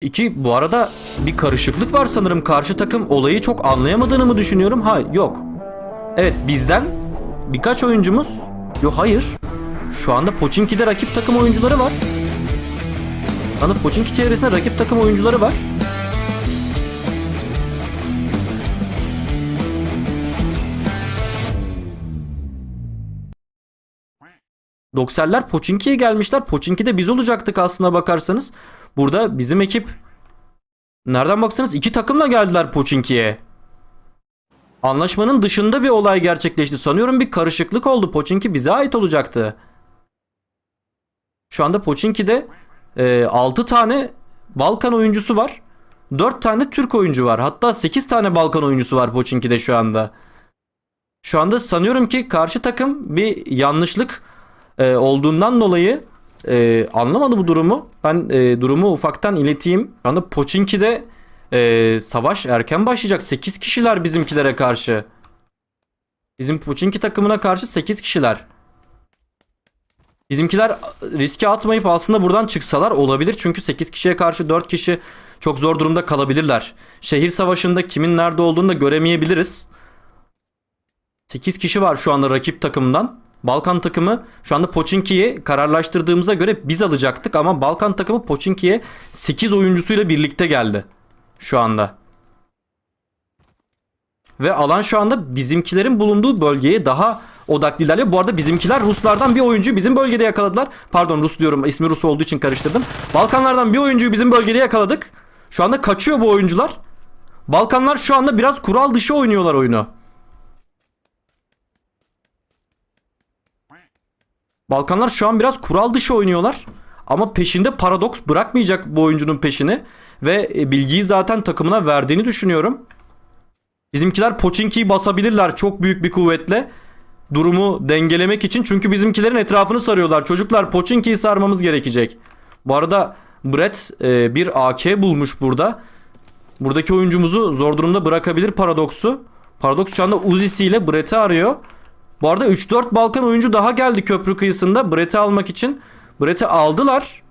İki bu arada bir karışıklık var sanırım. Karşı takım olayı çok anlayamadığını mı düşünüyorum? Ha yok. Evet bizden birkaç oyuncumuz. Yok hayır. Şu anda Pochinki'de rakip takım oyuncuları var. Şu anda Pochinki çevresinde rakip takım oyuncuları var. Dokseller Pochinki'ye gelmişler. Pochinki'de biz olacaktık aslına bakarsanız. Burada bizim ekip nereden baksanız iki takımla geldiler Pochinki'ye. Anlaşmanın dışında bir olay gerçekleşti. Sanıyorum bir karışıklık oldu. Pochinki bize ait olacaktı. Şu anda Pochinki'de e, 6 tane Balkan oyuncusu var. 4 tane Türk oyuncu var. Hatta 8 tane Balkan oyuncusu var Pochinki'de şu anda. Şu anda sanıyorum ki karşı takım bir yanlışlık e, olduğundan dolayı e, anlamadı bu durumu. Ben e, durumu ufaktan ileteyim. Şu anda Pochinki'de e, savaş erken başlayacak. 8 kişiler bizimkilere karşı. Bizim Pochinki takımına karşı 8 kişiler. Bizimkiler riske atmayıp aslında buradan çıksalar olabilir. Çünkü 8 kişiye karşı 4 kişi çok zor durumda kalabilirler. Şehir savaşında kimin nerede olduğunu da göremeyebiliriz. 8 kişi var şu anda rakip takımdan. Balkan takımı şu anda Pochinki'yi kararlaştırdığımıza göre biz alacaktık ama Balkan takımı Pochinki'ye 8 oyuncusuyla birlikte geldi. Şu anda. Ve alan şu anda bizimkilerin bulunduğu bölgeye daha odaklı ilerliyor. Bu arada bizimkiler Ruslardan bir oyuncuyu bizim bölgede yakaladılar. Pardon Rus diyorum ismi Rus olduğu için karıştırdım. Balkanlardan bir oyuncuyu bizim bölgede yakaladık. Şu anda kaçıyor bu oyuncular. Balkanlar şu anda biraz kural dışı oynuyorlar oyunu. Balkanlar şu an biraz kural dışı oynuyorlar. Ama peşinde paradoks bırakmayacak bu oyuncunun peşini. Ve e, bilgiyi zaten takımına verdiğini düşünüyorum. Bizimkiler Pochinki'yi basabilirler çok büyük bir kuvvetle. Durumu dengelemek için. Çünkü bizimkilerin etrafını sarıyorlar. Çocuklar Pochinki'yi sarmamız gerekecek. Bu arada Brett e, bir AK bulmuş burada. Buradaki oyuncumuzu zor durumda bırakabilir Paradox'u. Paradox şu anda Uzi'siyle Brett'i arıyor. Bu arada 3-4 Balkan oyuncu daha geldi köprü kıyısında Brett'i almak için. Brett'i aldılar.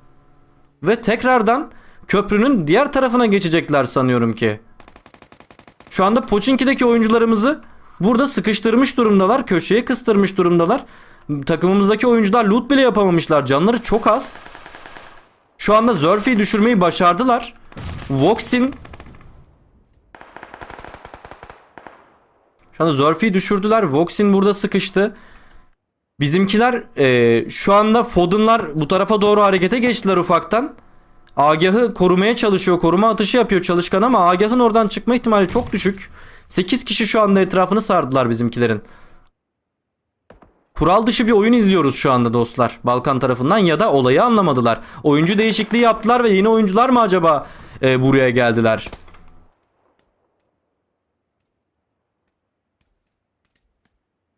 Ve tekrardan köprünün diğer tarafına geçecekler sanıyorum ki. Şu anda Pochinki'deki oyuncularımızı burada sıkıştırmış durumdalar. Köşeye kıstırmış durumdalar. Takımımızdaki oyuncular loot bile yapamamışlar. Canları çok az. Şu anda Zerfi'yi düşürmeyi başardılar. Voxin Şu anda Zerfi'yi düşürdüler. Voxin burada sıkıştı. Bizimkiler e, şu anda Foden'lar bu tarafa doğru harekete geçtiler ufaktan. Agah'ı korumaya çalışıyor. Koruma atışı yapıyor çalışkan ama Agah'ın oradan çıkma ihtimali çok düşük. 8 kişi şu anda etrafını sardılar bizimkilerin. Kural dışı bir oyun izliyoruz şu anda dostlar. Balkan tarafından ya da olayı anlamadılar. Oyuncu değişikliği yaptılar ve yeni oyuncular mı acaba e, buraya geldiler?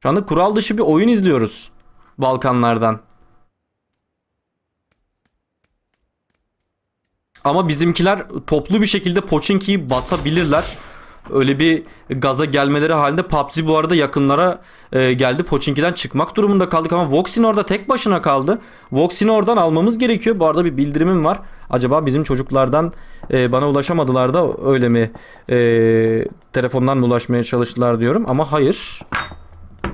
Şu anda kural dışı bir oyun izliyoruz. Balkanlardan. Ama bizimkiler toplu bir şekilde Pochinki'yi basabilirler. Öyle bir gaza gelmeleri halinde PUBG bu arada yakınlara e, geldi. Pochinki'den çıkmak durumunda kaldık ama Voxin orada tek başına kaldı. Voxin'i oradan almamız gerekiyor. Bu arada bir bildirimim var. Acaba bizim çocuklardan e, bana ulaşamadılar da öyle mi e, telefondan mı ulaşmaya çalıştılar diyorum. Ama hayır.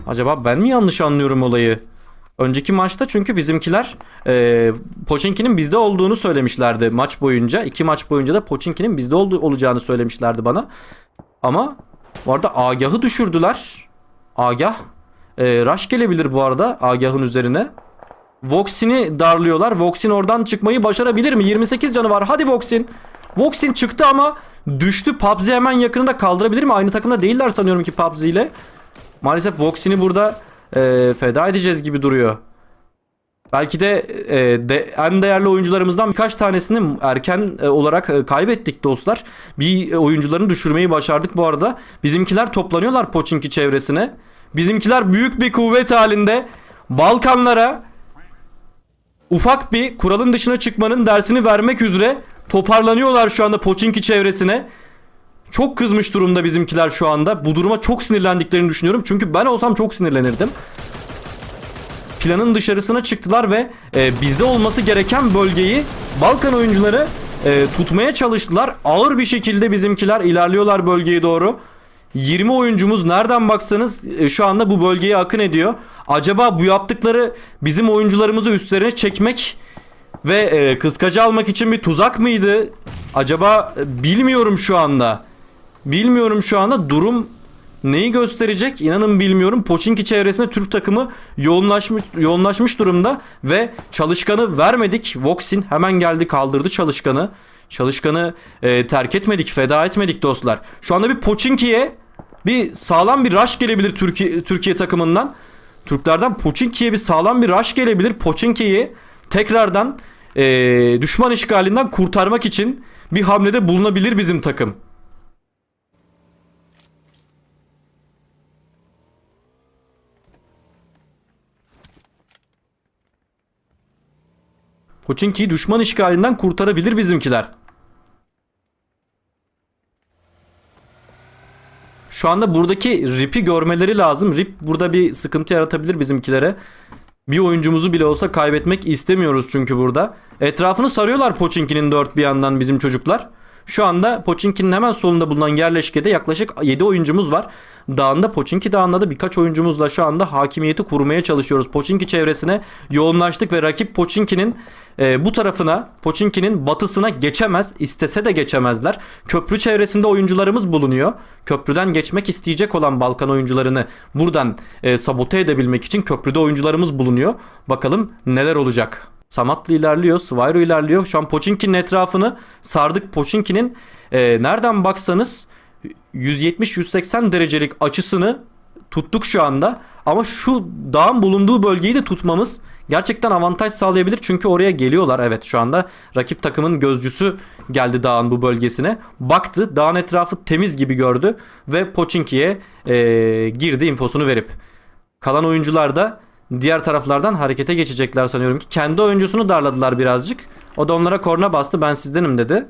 Acaba ben mi yanlış anlıyorum olayı? Önceki maçta çünkü bizimkiler e, Pochinki'nin bizde olduğunu söylemişlerdi maç boyunca. iki maç boyunca da Pochinki'nin bizde oldu, olacağını söylemişlerdi bana. Ama bu arada Agah'ı düşürdüler. Agah. E, Rush gelebilir bu arada Agah'ın üzerine. Voxin'i darlıyorlar. Voxin oradan çıkmayı başarabilir mi? 28 canı var. Hadi Voxin. Voxin çıktı ama düştü. PUBG hemen yakınında kaldırabilir mi? Aynı takımda değiller sanıyorum ki PUBG ile. Maalesef Voxin'i burada e, feda edeceğiz gibi duruyor. Belki de, e, de en değerli oyuncularımızdan birkaç tanesini erken e, olarak e, kaybettik dostlar. Bir e, oyuncularını düşürmeyi başardık bu arada. Bizimkiler toplanıyorlar Pochinki çevresine. Bizimkiler büyük bir kuvvet halinde Balkanlara ufak bir kuralın dışına çıkmanın dersini vermek üzere toparlanıyorlar şu anda Pochinki çevresine. Çok kızmış durumda bizimkiler şu anda. Bu duruma çok sinirlendiklerini düşünüyorum. Çünkü ben olsam çok sinirlenirdim. Planın dışarısına çıktılar ve e, bizde olması gereken bölgeyi Balkan oyuncuları e, tutmaya çalıştılar. Ağır bir şekilde bizimkiler ilerliyorlar bölgeye doğru. 20 oyuncumuz nereden baksanız e, şu anda bu bölgeye akın ediyor. Acaba bu yaptıkları bizim oyuncularımızı üstlerine çekmek ve e, kıskacı almak için bir tuzak mıydı? Acaba e, bilmiyorum şu anda. Bilmiyorum şu anda durum neyi gösterecek inanın bilmiyorum. Poçinki çevresinde Türk takımı yoğunlaşmış yoğunlaşmış durumda ve çalışkanı vermedik. Voxin hemen geldi kaldırdı çalışkanı. Çalışkanı e, terk etmedik, feda etmedik dostlar. Şu anda bir Poçinki'ye bir sağlam bir rush gelebilir Türkiye Türkiye takımından. Türklerden Poçinki'ye bir sağlam bir rush gelebilir. Poçinki'yi tekrardan e, düşman işgalinden kurtarmak için bir hamlede bulunabilir bizim takım. Poçinki'yi düşman işgalinden kurtarabilir bizimkiler. Şu anda buradaki Rip'i görmeleri lazım. Rip burada bir sıkıntı yaratabilir bizimkilere. Bir oyuncumuzu bile olsa kaybetmek istemiyoruz çünkü burada. Etrafını sarıyorlar Poçinki'nin dört bir yandan bizim çocuklar. Şu anda Poçinki'nin hemen solunda bulunan yerleşkede yaklaşık 7 oyuncumuz var. Dağında Poçinki Dağı'nda da birkaç oyuncumuzla şu anda hakimiyeti kurmaya çalışıyoruz. Poçinki çevresine yoğunlaştık ve rakip Poçinki'nin e, bu tarafına, Poçinki'nin batısına geçemez. İstese de geçemezler. Köprü çevresinde oyuncularımız bulunuyor. Köprüden geçmek isteyecek olan Balkan oyuncularını buradan e, sabote edebilmek için köprüde oyuncularımız bulunuyor. Bakalım neler olacak. Samatlı ilerliyor, Svairo ilerliyor. Şu an Poçinki'nin etrafını sardık. Poçinki'nin e, nereden baksanız 170-180 derecelik açısını tuttuk şu anda. Ama şu dağın bulunduğu bölgeyi de tutmamız gerçekten avantaj sağlayabilir. Çünkü oraya geliyorlar. Evet şu anda rakip takımın gözcüsü geldi dağın bu bölgesine. Baktı dağın etrafı temiz gibi gördü. Ve Poçinki'ye e, girdi infosunu verip. Kalan oyuncular da diğer taraflardan harekete geçecekler sanıyorum ki. Kendi oyuncusunu darladılar birazcık. O da onlara korna bastı. Ben sizdenim dedi.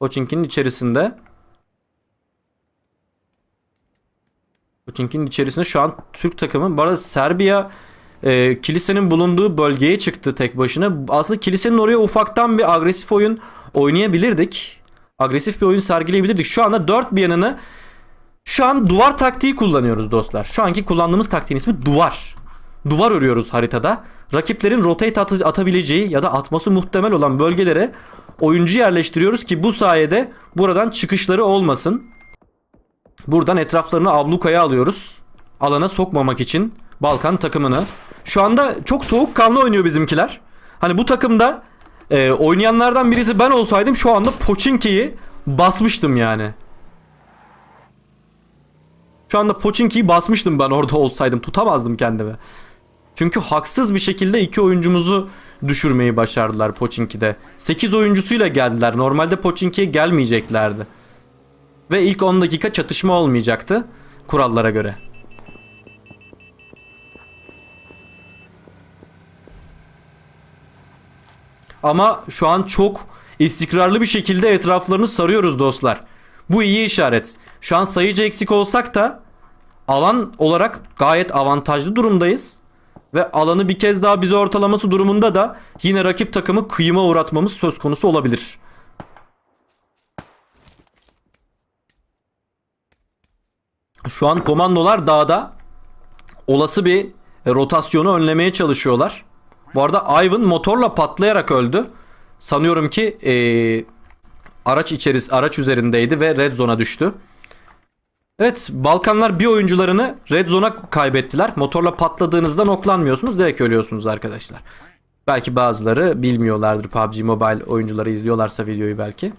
Poçinki'nin içerisinde. Poçinki'nin içerisinde şu an Türk takımı. Bu arada Serbiya e, kilisenin bulunduğu bölgeye çıktı tek başına. Aslında kilisenin oraya ufaktan bir agresif oyun oynayabilirdik. Agresif bir oyun sergileyebilirdik. Şu anda dört bir yanını şu an duvar taktiği kullanıyoruz dostlar. Şu anki kullandığımız taktiğin ismi duvar. Duvar örüyoruz haritada. Rakiplerin rotate at- atabileceği ya da atması muhtemel olan bölgelere oyuncu yerleştiriyoruz ki bu sayede buradan çıkışları olmasın. Buradan etraflarını ablukaya alıyoruz. Alana sokmamak için Balkan takımını. Şu anda çok soğukkanlı oynuyor bizimkiler. Hani bu takımda e, oynayanlardan birisi ben olsaydım şu anda Poçinki'yi basmıştım yani. Şu anda Poçinki'yi basmıştım ben orada olsaydım. Tutamazdım kendimi. Çünkü haksız bir şekilde iki oyuncumuzu düşürmeyi başardılar Poçinki'de. 8 oyuncusuyla geldiler. Normalde Poçinki'ye gelmeyeceklerdi. Ve ilk 10 dakika çatışma olmayacaktı kurallara göre. Ama şu an çok istikrarlı bir şekilde etraflarını sarıyoruz dostlar. Bu iyi işaret. Şu an sayıcı eksik olsak da alan olarak gayet avantajlı durumdayız. Ve alanı bir kez daha bize ortalaması durumunda da yine rakip takımı kıyıma uğratmamız söz konusu olabilir. Şu an komandolar dağda olası bir rotasyonu önlemeye çalışıyorlar. Bu arada Ivan motorla patlayarak öldü. Sanıyorum ki eee, araç içeris araç üzerindeydi ve red zone'a düştü. Evet Balkanlar bir oyuncularını red zone'a kaybettiler. Motorla patladığınızda noklanmıyorsunuz direkt ölüyorsunuz arkadaşlar. Belki bazıları bilmiyorlardır PUBG Mobile oyuncuları izliyorlarsa videoyu belki.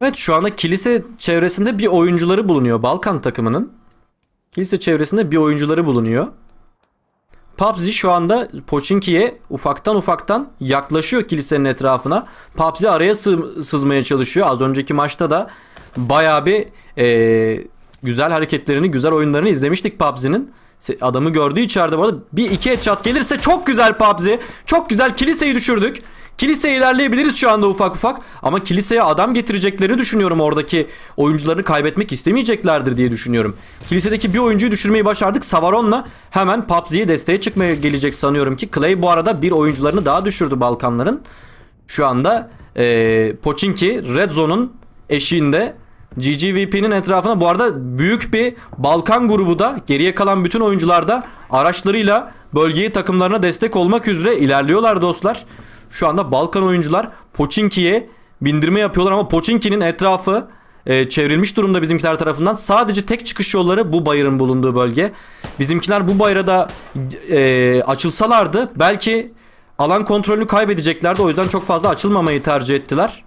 Evet şu anda kilise çevresinde bir oyuncuları bulunuyor Balkan takımının. Kilise çevresinde bir oyuncuları bulunuyor. PUBG şu anda Pochinki'ye ufaktan ufaktan yaklaşıyor kilisenin etrafına. PUBG araya sızmaya çalışıyor. Az önceki maçta da bayağı bir e, güzel hareketlerini, güzel oyunlarını izlemiştik PUBG'nin. Adamı gördü içeride bu arada. Bir iki headshot gelirse çok güzel Pabzi. Çok güzel kiliseyi düşürdük. Kiliseye ilerleyebiliriz şu anda ufak ufak. Ama kiliseye adam getireceklerini düşünüyorum. Oradaki oyuncularını kaybetmek istemeyeceklerdir diye düşünüyorum. Kilisedeki bir oyuncuyu düşürmeyi başardık. Savaron'la hemen PUBG'ye desteğe çıkmaya gelecek sanıyorum ki. Clay bu arada bir oyuncularını daha düşürdü Balkanların. Şu anda e, Pochinki Red Zone'un eşiğinde GGVP'nin etrafına bu arada büyük bir Balkan grubu da geriye kalan bütün oyuncular da araçlarıyla bölgeyi takımlarına destek olmak üzere ilerliyorlar dostlar. Şu anda Balkan oyuncular Pochinki'ye bindirme yapıyorlar ama Pochinki'nin etrafı e, çevrilmiş durumda bizimkiler tarafından. Sadece tek çıkış yolları bu bayırın bulunduğu bölge. Bizimkiler bu bayıra da e, açılsalardı belki alan kontrolünü kaybedeceklerdi. O yüzden çok fazla açılmamayı tercih ettiler.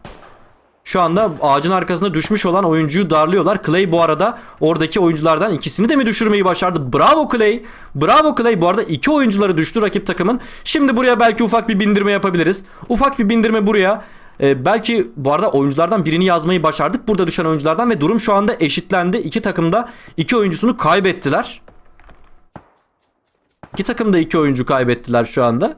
Şu anda ağacın arkasında düşmüş olan oyuncuyu darlıyorlar. Clay bu arada oradaki oyunculardan ikisini de mi düşürmeyi başardı? Bravo Clay. Bravo Clay. Bu arada iki oyuncuları düştü rakip takımın. Şimdi buraya belki ufak bir bindirme yapabiliriz. Ufak bir bindirme buraya. Ee, belki bu arada oyunculardan birini yazmayı başardık. Burada düşen oyunculardan ve durum şu anda eşitlendi. İki takımda iki oyuncusunu kaybettiler. İki takım da iki oyuncu kaybettiler şu anda.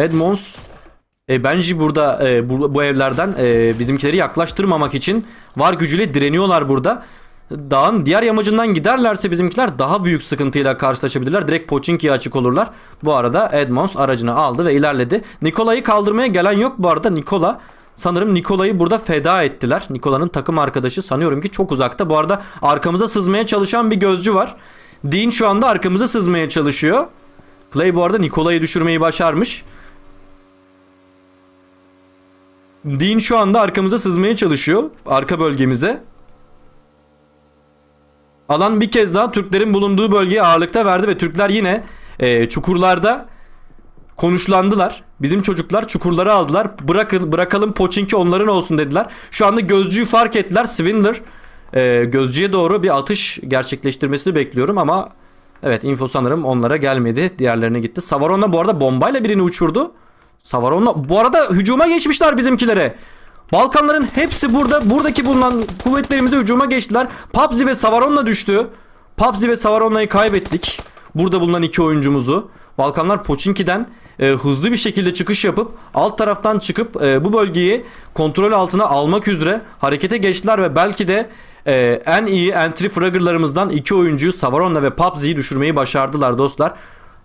Edmonds e, Benji burada e, bu, bu evlerden e, bizimkileri yaklaştırmamak için var gücüyle direniyorlar burada. Dağın diğer yamacından giderlerse bizimkiler daha büyük sıkıntıyla karşılaşabilirler. Direkt Pochinki'ye açık olurlar. Bu arada Edmonds aracını aldı ve ilerledi. Nikola'yı kaldırmaya gelen yok bu arada. Nikola sanırım Nikola'yı burada feda ettiler. Nikola'nın takım arkadaşı sanıyorum ki çok uzakta. Bu arada arkamıza sızmaya çalışan bir gözcü var. Dean şu anda arkamıza sızmaya çalışıyor. Clay bu arada Nikola'yı düşürmeyi başarmış. Dean şu anda arkamıza sızmaya çalışıyor. Arka bölgemize. Alan bir kez daha Türklerin bulunduğu bölgeye ağırlıkta verdi ve Türkler yine e, çukurlarda konuşlandılar. Bizim çocuklar çukurları aldılar. Bırakın bırakalım Pochinki onların olsun dediler. Şu anda gözcüyü fark ettiler. Swindler e, gözcüye doğru bir atış gerçekleştirmesini bekliyorum ama evet info sanırım onlara gelmedi. Diğerlerine gitti. Savaron'la bu arada bombayla birini uçurdu. Savaron'la bu arada hücuma geçmişler bizimkilere. Balkanların hepsi burada. Buradaki bulunan kuvvetlerimize hücuma geçtiler. Pabzi ve Savaron'la düştü. Pabzi ve Savaron'la'yı kaybettik. Burada bulunan iki oyuncumuzu. Balkanlar Pochinki'den e, hızlı bir şekilde çıkış yapıp alt taraftan çıkıp e, bu bölgeyi kontrol altına almak üzere harekete geçtiler ve belki de e, en iyi entry fraggerlarımızdan iki oyuncuyu Savaron'la ve Pabzi'yi düşürmeyi başardılar dostlar.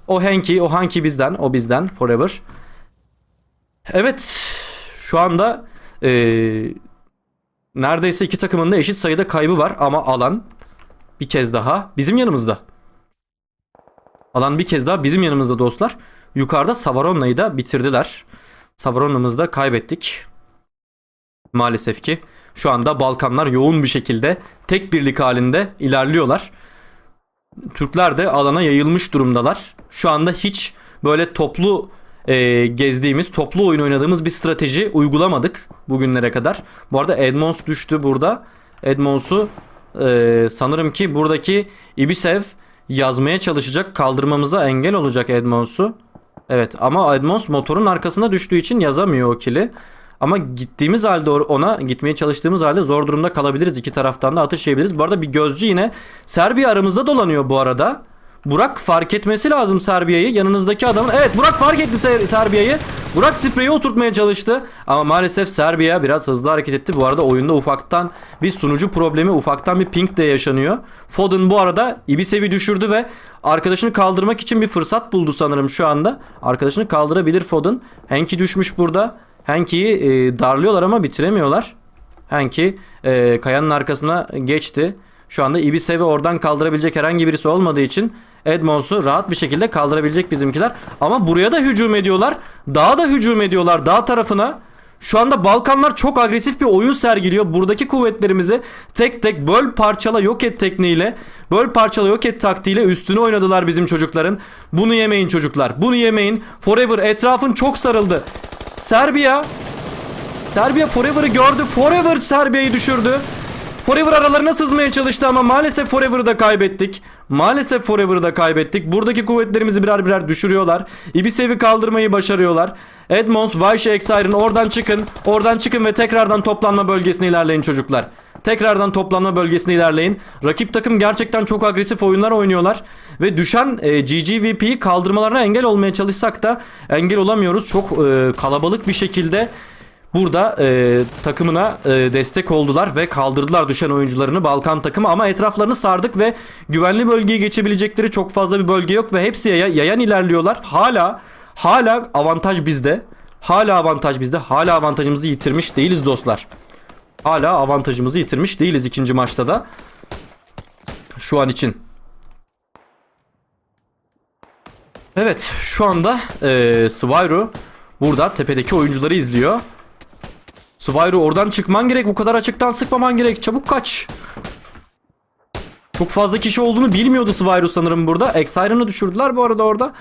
O Henki, o Hanki bizden, o bizden forever. Evet, şu anda e, neredeyse iki takımın da eşit sayıda kaybı var ama alan bir kez daha bizim yanımızda. Alan bir kez daha bizim yanımızda dostlar. Yukarıda Savaronna'yı da bitirdiler. Savaronna'mızı da kaybettik. Maalesef ki şu anda Balkanlar yoğun bir şekilde tek birlik halinde ilerliyorlar. Türkler de alana yayılmış durumdalar. Şu anda hiç böyle toplu e, gezdiğimiz, toplu oyun oynadığımız bir strateji uygulamadık bugünlere kadar. Bu arada Edmonds düştü burada. Edmonds'u e, sanırım ki buradaki Ibisev yazmaya çalışacak, kaldırmamıza engel olacak Edmonds'u. Evet ama Edmonds motorun arkasına düştüğü için yazamıyor o kili. Ama gittiğimiz halde ona gitmeye çalıştığımız halde zor durumda kalabiliriz. İki taraftan da atış yiyebiliriz. Bu arada bir gözcü yine Serbiya aramızda dolanıyor bu arada. Burak fark etmesi lazım Serbiya'yı. Yanınızdaki adamın. Evet Burak fark etti Ser- Serbiya'yı. Burak spreyi oturtmaya çalıştı. Ama maalesef Serbiya biraz hızlı hareket etti. Bu arada oyunda ufaktan bir sunucu problemi, ufaktan bir ping de yaşanıyor. Foden bu arada Ibisev'i düşürdü ve arkadaşını kaldırmak için bir fırsat buldu sanırım şu anda. Arkadaşını kaldırabilir Foden. Henki düşmüş burada. Henki'yi e, darlıyorlar ama bitiremiyorlar. Henki e, kayanın arkasına geçti. Şu anda Ibisev'i oradan kaldırabilecek herhangi birisi olmadığı için Edmonds'u rahat bir şekilde kaldırabilecek bizimkiler. Ama buraya da hücum ediyorlar. Dağa da hücum ediyorlar dağ tarafına. Şu anda Balkanlar çok agresif bir oyun sergiliyor. Buradaki kuvvetlerimizi tek tek böl parçala yok et tekniğiyle, böl parçala yok et taktiğiyle üstüne oynadılar bizim çocukların. Bunu yemeyin çocuklar. Bunu yemeyin. Forever etrafın çok sarıldı. Serbiya Serbiya Forever'ı gördü. Forever Serbiya'yı düşürdü. Forever aralarına sızmaya çalıştı ama maalesef Forever'ı da kaybettik. Maalesef Forever'ı da kaybettik. Buradaki kuvvetlerimizi birer birer düşürüyorlar. Ibisev'i kaldırmayı başarıyorlar. Edmonds, Vayşe, Exire'ın oradan çıkın. Oradan çıkın ve tekrardan toplanma bölgesine ilerleyin çocuklar. Tekrardan toplanma bölgesine ilerleyin. Rakip takım gerçekten çok agresif oyunlar oynuyorlar. Ve düşen e, GGVP'yi kaldırmalarına engel olmaya çalışsak da engel olamıyoruz. Çok e, kalabalık bir şekilde burada e, takımına e, destek oldular ve kaldırdılar düşen oyuncularını Balkan takımı ama etraflarını sardık ve güvenli bölgeye geçebilecekleri çok fazla bir bölge yok ve hepsi yaya- yayan ilerliyorlar. Hala hala avantaj bizde. Hala avantaj bizde. Hala avantajımızı yitirmiş değiliz dostlar. Hala avantajımızı yitirmiş değiliz ikinci maçta da. Şu an için. Evet şu anda e, Svyro burada tepedeki oyuncuları izliyor. Svyro oradan çıkman gerek. Bu kadar açıktan sıkmaman gerek. Çabuk kaç. Çok fazla kişi olduğunu bilmiyordu Svyro sanırım burada. Exire'ını düşürdüler bu arada orada.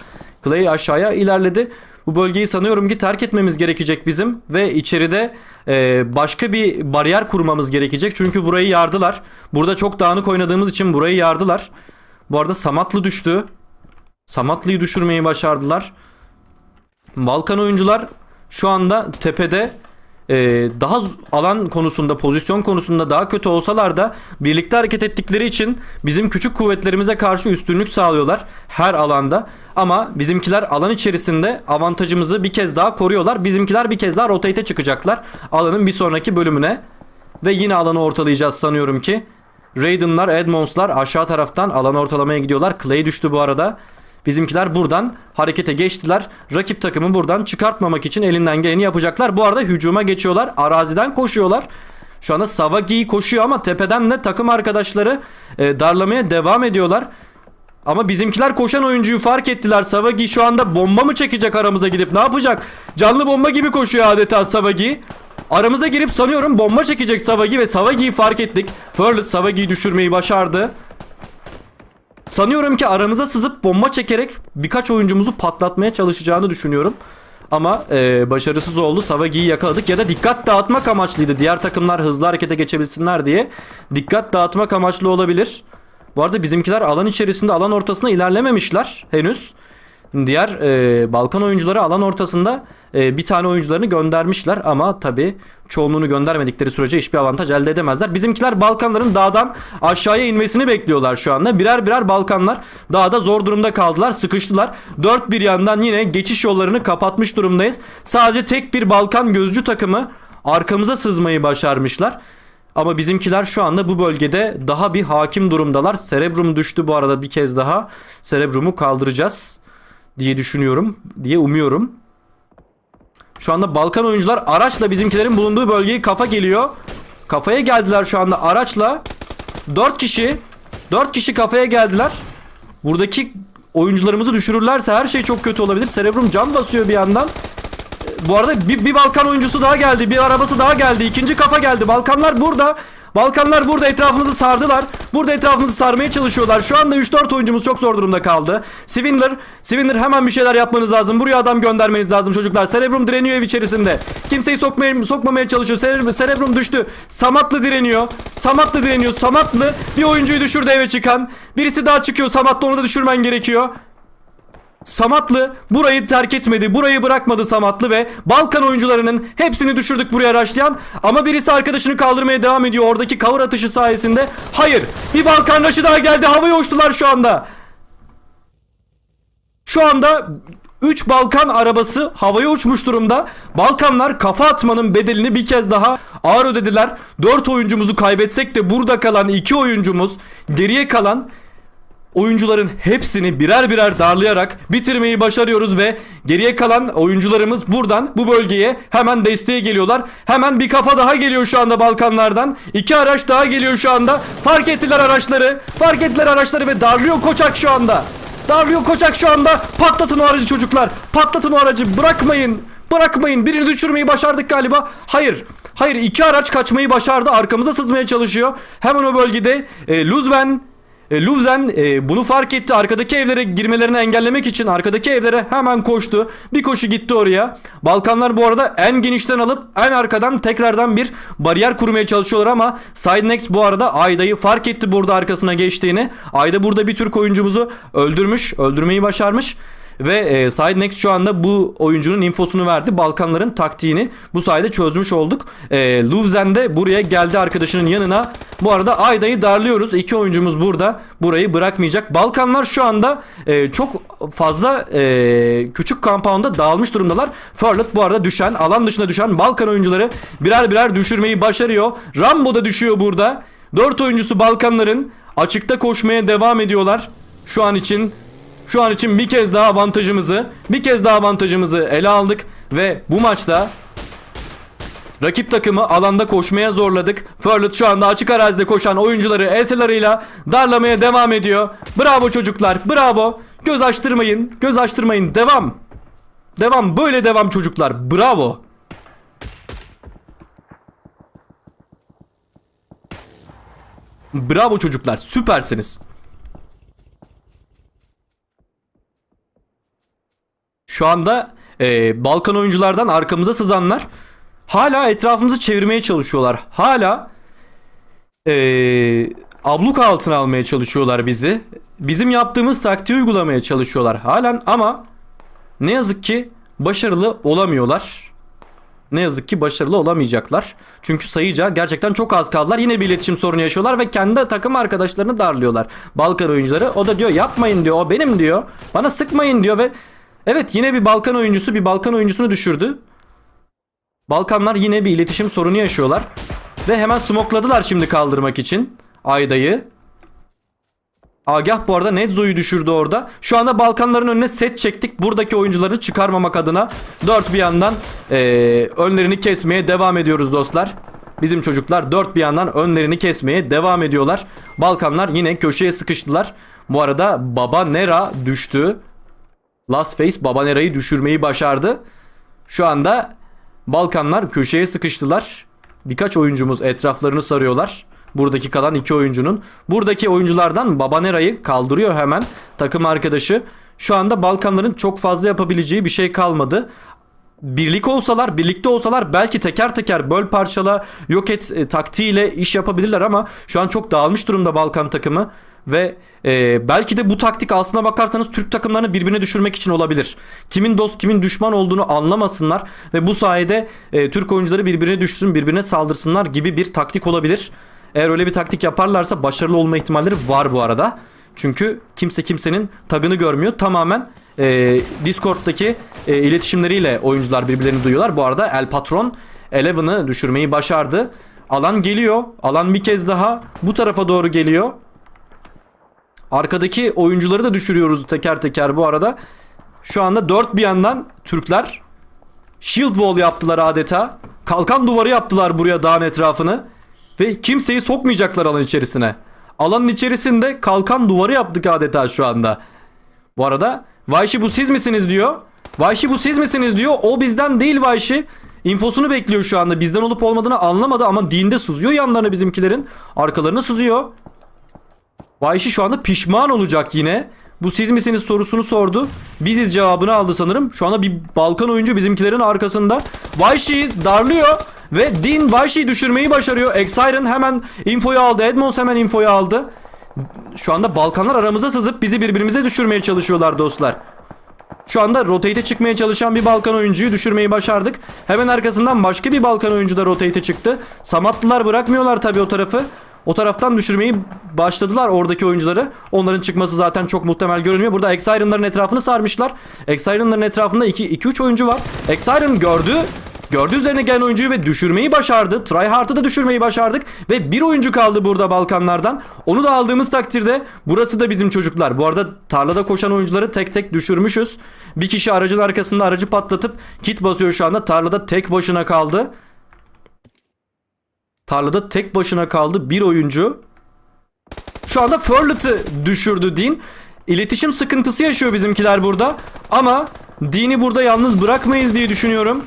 Clay aşağıya ilerledi. Bu bölgeyi sanıyorum ki terk etmemiz gerekecek bizim. Ve içeride e, başka bir bariyer kurmamız gerekecek. Çünkü burayı yardılar. Burada çok dağınık oynadığımız için burayı yardılar. Bu arada Samatlı düştü. Samatlı'yı düşürmeyi başardılar. Balkan oyuncular şu anda tepede e, daha alan konusunda, pozisyon konusunda daha kötü olsalar da birlikte hareket ettikleri için bizim küçük kuvvetlerimize karşı üstünlük sağlıyorlar her alanda. Ama bizimkiler alan içerisinde avantajımızı bir kez daha koruyorlar. Bizimkiler bir kez daha rotate'e çıkacaklar alanın bir sonraki bölümüne. Ve yine alanı ortalayacağız sanıyorum ki. Raiden'lar, Edmonds'lar aşağı taraftan alan ortalamaya gidiyorlar. Clay düştü bu arada. Bizimkiler buradan harekete geçtiler. Rakip takımı buradan çıkartmamak için elinden geleni yapacaklar. Bu arada hücuma geçiyorlar. Araziden koşuyorlar. Şu anda Savagi koşuyor ama tepeden de takım arkadaşları e, darlamaya devam ediyorlar. Ama bizimkiler koşan oyuncuyu fark ettiler. Savagi şu anda bomba mı çekecek aramıza gidip ne yapacak? Canlı bomba gibi koşuyor adeta Savagi. Aramıza girip sanıyorum bomba çekecek Savagi ve Savagi'yi fark ettik. Furlet Savagi'yi düşürmeyi başardı. Sanıyorum ki aramıza sızıp bomba çekerek birkaç oyuncumuzu patlatmaya çalışacağını düşünüyorum. Ama e, başarısız oldu. Savagi'yi yakaladık ya da dikkat dağıtmak amaçlıydı. Diğer takımlar hızlı harekete geçebilsinler diye. Dikkat dağıtmak amaçlı olabilir. Bu arada bizimkiler alan içerisinde alan ortasına ilerlememişler henüz. Diğer e, Balkan oyuncuları alan ortasında e, bir tane oyuncularını göndermişler ama tabi çoğunluğunu göndermedikleri sürece hiçbir avantaj elde edemezler. Bizimkiler Balkanların dağdan aşağıya inmesini bekliyorlar şu anda. Birer birer Balkanlar dağda zor durumda kaldılar, sıkıştılar. Dört bir yandan yine geçiş yollarını kapatmış durumdayız. Sadece tek bir Balkan gözcü takımı arkamıza sızmayı başarmışlar. Ama bizimkiler şu anda bu bölgede daha bir hakim durumdalar. Cerebrum düştü bu arada bir kez daha. Cerebrum'u kaldıracağız diye düşünüyorum, diye umuyorum. Şu anda Balkan oyuncular araçla bizimkilerin bulunduğu bölgeyi kafa geliyor. Kafaya geldiler şu anda araçla. 4 kişi 4 kişi kafaya geldiler. Buradaki oyuncularımızı düşürürlerse her şey çok kötü olabilir. Cerebrum can basıyor bir yandan. Bu arada bir, bir Balkan oyuncusu daha geldi. Bir arabası daha geldi. İkinci kafa geldi. Balkanlar burada. Balkanlar burada etrafımızı sardılar. Burada etrafımızı sarmaya çalışıyorlar. Şu anda 3-4 oyuncumuz çok zor durumda kaldı. Swindler, Swindler hemen bir şeyler yapmanız lazım. Buraya adam göndermeniz lazım çocuklar. Cerebrum direniyor ev içerisinde. Kimseyi sokmaya, sokmamaya çalışıyor. Cerebrum, Cerebrum düştü. Samatlı direniyor. Samatlı direniyor. Samatlı bir oyuncuyu düşürdü eve çıkan. Birisi daha çıkıyor. Samatlı onu da düşürmen gerekiyor. Samatlı burayı terk etmedi. Burayı bırakmadı Samatlı ve Balkan oyuncularının hepsini düşürdük buraya raşlayan. Ama birisi arkadaşını kaldırmaya devam ediyor oradaki cover atışı sayesinde. Hayır. Bir Balkan raşı daha geldi. Havaya uçtular şu anda. Şu anda 3 Balkan arabası havaya uçmuş durumda. Balkanlar kafa atmanın bedelini bir kez daha ağır ödediler. 4 oyuncumuzu kaybetsek de burada kalan 2 oyuncumuz geriye kalan oyuncuların hepsini birer birer darlayarak bitirmeyi başarıyoruz ve geriye kalan oyuncularımız buradan bu bölgeye hemen desteğe geliyorlar. Hemen bir kafa daha geliyor şu anda Balkanlardan. İki araç daha geliyor şu anda. Fark ettiler araçları. Fark ettiler araçları ve darlıyor Koçak şu anda. Darlıyor Koçak şu anda. Patlatın o aracı çocuklar. Patlatın o aracı. Bırakmayın. Bırakmayın. Birini düşürmeyi başardık galiba. Hayır. Hayır iki araç kaçmayı başardı. Arkamıza sızmaya çalışıyor. Hemen o bölgede e, Luzven E, Luzen e, bunu fark etti. Arkadaki evlere girmelerini engellemek için arkadaki evlere hemen koştu. Bir koşu gitti oraya. Balkanlar bu arada en genişten alıp en arkadan tekrardan bir bariyer kurmaya çalışıyorlar ama Sidenex bu arada Ayda'yı fark etti burada arkasına geçtiğini. Ayda burada bir Türk oyuncumuzu öldürmüş. Öldürmeyi başarmış. Ve e, Sidenex şu anda bu oyuncunun infosunu verdi. Balkanların taktiğini bu sayede çözmüş olduk. E, Luvzen de buraya geldi arkadaşının yanına. Bu arada Ayda'yı darlıyoruz. İki oyuncumuz burada. Burayı bırakmayacak. Balkanlar şu anda e, çok fazla e, küçük kampanda dağılmış durumdalar. Furlet bu arada düşen, alan dışına düşen Balkan oyuncuları birer birer düşürmeyi başarıyor. Rambo da düşüyor burada. Dört oyuncusu Balkanların açıkta koşmaya devam ediyorlar. Şu an için şu an için bir kez daha avantajımızı, bir kez daha avantajımızı ele aldık ve bu maçta rakip takımı alanda koşmaya zorladık. Furlet şu anda açık arazide koşan oyuncuları eselarıyla darlamaya devam ediyor. Bravo çocuklar, bravo. Göz açtırmayın, göz açtırmayın. Devam. Devam, böyle devam çocuklar. Bravo. Bravo çocuklar, süpersiniz. Şu anda e, Balkan oyunculardan arkamıza sızanlar hala etrafımızı çevirmeye çalışıyorlar. Hala e, abluka altına almaya çalışıyorlar bizi. Bizim yaptığımız taktiği uygulamaya çalışıyorlar halen ama ne yazık ki başarılı olamıyorlar. Ne yazık ki başarılı olamayacaklar. Çünkü sayıca gerçekten çok az kaldılar. Yine bir iletişim sorunu yaşıyorlar ve kendi takım arkadaşlarını darlıyorlar. Balkan oyuncuları. O da diyor yapmayın diyor. O benim diyor. Bana sıkmayın diyor ve Evet yine bir Balkan oyuncusu bir Balkan oyuncusunu düşürdü. Balkanlar yine bir iletişim sorunu yaşıyorlar. Ve hemen smokladılar şimdi kaldırmak için Ayda'yı. Agah bu arada Nedzo'yu düşürdü orada. Şu anda Balkanların önüne set çektik. Buradaki oyuncuları çıkarmamak adına. Dört bir yandan eee, önlerini kesmeye devam ediyoruz dostlar. Bizim çocuklar dört bir yandan önlerini kesmeye devam ediyorlar. Balkanlar yine köşeye sıkıştılar. Bu arada Baba Nera düştü. Last Face Babanera'yı düşürmeyi başardı. Şu anda Balkanlar köşeye sıkıştılar. Birkaç oyuncumuz etraflarını sarıyorlar. Buradaki kalan iki oyuncunun. Buradaki oyunculardan Babanera'yı kaldırıyor hemen takım arkadaşı. Şu anda Balkanların çok fazla yapabileceği bir şey kalmadı. Birlik olsalar, birlikte olsalar belki teker teker böl parçala yok et e, taktiğiyle iş yapabilirler ama şu an çok dağılmış durumda Balkan takımı ve e, belki de bu taktik aslına bakarsanız Türk takımlarını birbirine düşürmek için olabilir. Kimin dost kimin düşman olduğunu anlamasınlar ve bu sayede e, Türk oyuncuları birbirine düşsün birbirine saldırsınlar gibi bir taktik olabilir. Eğer öyle bir taktik yaparlarsa başarılı olma ihtimalleri var bu arada. Çünkü kimse kimsenin tagını görmüyor. Tamamen e, Discord'daki e, iletişimleriyle oyuncular birbirlerini duyuyorlar. Bu arada El Patron Eleven'ı düşürmeyi başardı. Alan geliyor. Alan bir kez daha bu tarafa doğru geliyor. Arkadaki oyuncuları da düşürüyoruz teker teker bu arada. Şu anda dört bir yandan Türkler shield wall yaptılar adeta. Kalkan duvarı yaptılar buraya dağın etrafını. Ve kimseyi sokmayacaklar alan içerisine. Alanın içerisinde kalkan duvarı yaptık adeta şu anda. Bu arada Vayşi bu siz misiniz diyor. Vayşi bu siz misiniz diyor. O bizden değil Vayşi. İnfosunu bekliyor şu anda. Bizden olup olmadığını anlamadı ama dinde sızıyor yanlarına bizimkilerin. Arkalarına sızıyor. Vayşi şu anda pişman olacak yine. Bu siz misiniz sorusunu sordu. Biziz cevabını aldı sanırım. Şu anda bir Balkan oyuncu bizimkilerin arkasında. Vayşi darlıyor. Ve Din Vayşi'yi düşürmeyi başarıyor. Exiren hemen infoyu aldı. Edmonds hemen infoyu aldı. Şu anda Balkanlar aramıza sızıp bizi birbirimize düşürmeye çalışıyorlar dostlar. Şu anda rotate'e çıkmaya çalışan bir Balkan oyuncuyu düşürmeyi başardık. Hemen arkasından başka bir Balkan oyuncu da rotate'e çıktı. Samatlılar bırakmıyorlar tabii o tarafı. O taraftan düşürmeyi başladılar oradaki oyuncuları. Onların çıkması zaten çok muhtemel görünmüyor. Burada Exiren'ların etrafını sarmışlar. Exiren'ların etrafında 2-3 oyuncu var. Exiren gördü. Gördü üzerine gelen oyuncuyu ve düşürmeyi başardı. Tryhard'ı da düşürmeyi başardık. Ve bir oyuncu kaldı burada Balkanlardan. Onu da aldığımız takdirde burası da bizim çocuklar. Bu arada tarlada koşan oyuncuları tek tek düşürmüşüz. Bir kişi aracın arkasında aracı patlatıp kit basıyor şu anda. Tarlada tek başına kaldı. Tarlada tek başına kaldı bir oyuncu. Şu anda Furlet'ı düşürdü Dean. İletişim sıkıntısı yaşıyor bizimkiler burada. Ama Dean'i burada yalnız bırakmayız diye düşünüyorum.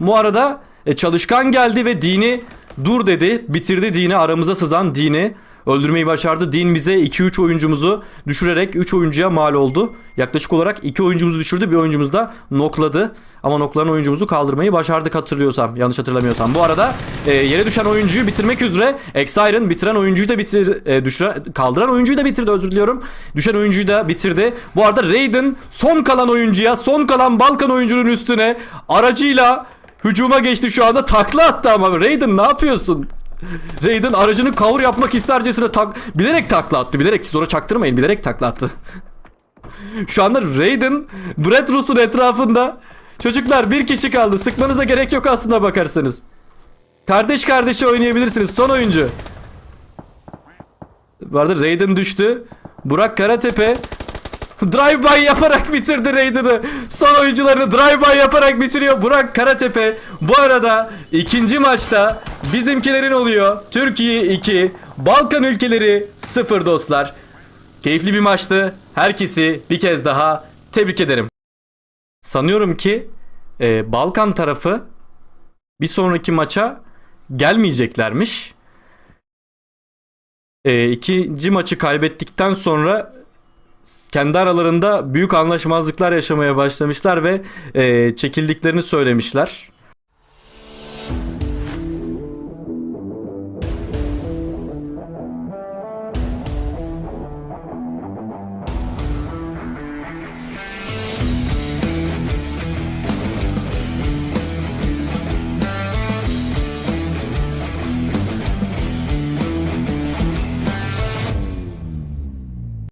Bu arada e, çalışkan geldi ve Dean'i dur dedi. Bitirdi Dean'i aramıza sızan Dean'i. Öldürmeyi başardı. Dean bize 2-3 oyuncumuzu düşürerek 3 oyuncuya mal oldu. Yaklaşık olarak 2 oyuncumuzu düşürdü. Bir oyuncumuz da nokladı. Ama noklanan oyuncumuzu kaldırmayı başardık hatırlıyorsam. Yanlış hatırlamıyorsam. Bu arada e, yere düşen oyuncuyu bitirmek üzere Exiron bitiren oyuncuyu da bitir e, düşüren, kaldıran oyuncuyu da bitirdi özür diliyorum. Düşen oyuncuyu da bitirdi. Bu arada Raiden son kalan oyuncuya, son kalan Balkan oyuncunun üstüne aracıyla hücuma geçti şu anda. Takla attı ama Raiden ne yapıyorsun? Raiden aracını cover yapmak istercesine tak bilerek takla attı. Bilerek siz ona çaktırmayın. Bilerek takla attı. Şu anda Raiden Brett Ross'un etrafında. Çocuklar bir kişi kaldı. Sıkmanıza gerek yok aslında bakarsanız. Kardeş kardeşe oynayabilirsiniz. Son oyuncu. Bu arada Raiden düştü. Burak Karatepe drive-by yaparak bitirdi Raiden'ı. Son oyuncularını drive-by yaparak bitiriyor Burak Karatepe. Bu arada ikinci maçta bizimkilerin oluyor. Türkiye 2, Balkan ülkeleri 0 dostlar. Keyifli bir maçtı. Herkesi bir kez daha tebrik ederim. Sanıyorum ki e, Balkan tarafı bir sonraki maça gelmeyeceklermiş. E, ikinci maçı kaybettikten sonra kendi aralarında büyük anlaşmazlıklar yaşamaya başlamışlar ve e, çekildiklerini söylemişler.